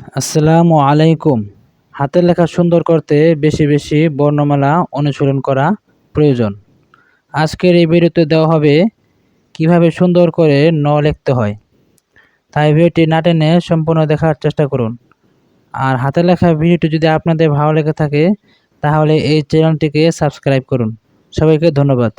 আসসালামু আলাইকুম। হাতের লেখা সুন্দর করতে বেশি বেশি বর্ণমালা অনুসরণ করা প্রয়োজন। আজকের এই ভিডিওতে দেওয়া হবে কীভাবে সুন্দর করে ন লিখতে হয়। তাই ভিডিওটি না টেনে সম্পূর্ণ দেখার চেষ্টা করুন। আর হাতের লেখা ভিডিওটি যদি আপনাদের ভালো লেগে থাকে, তাহলে এই চ্যানেলটিকে সাবস্ক্রাইব করুন। সবাইকে ধন্যবাদ।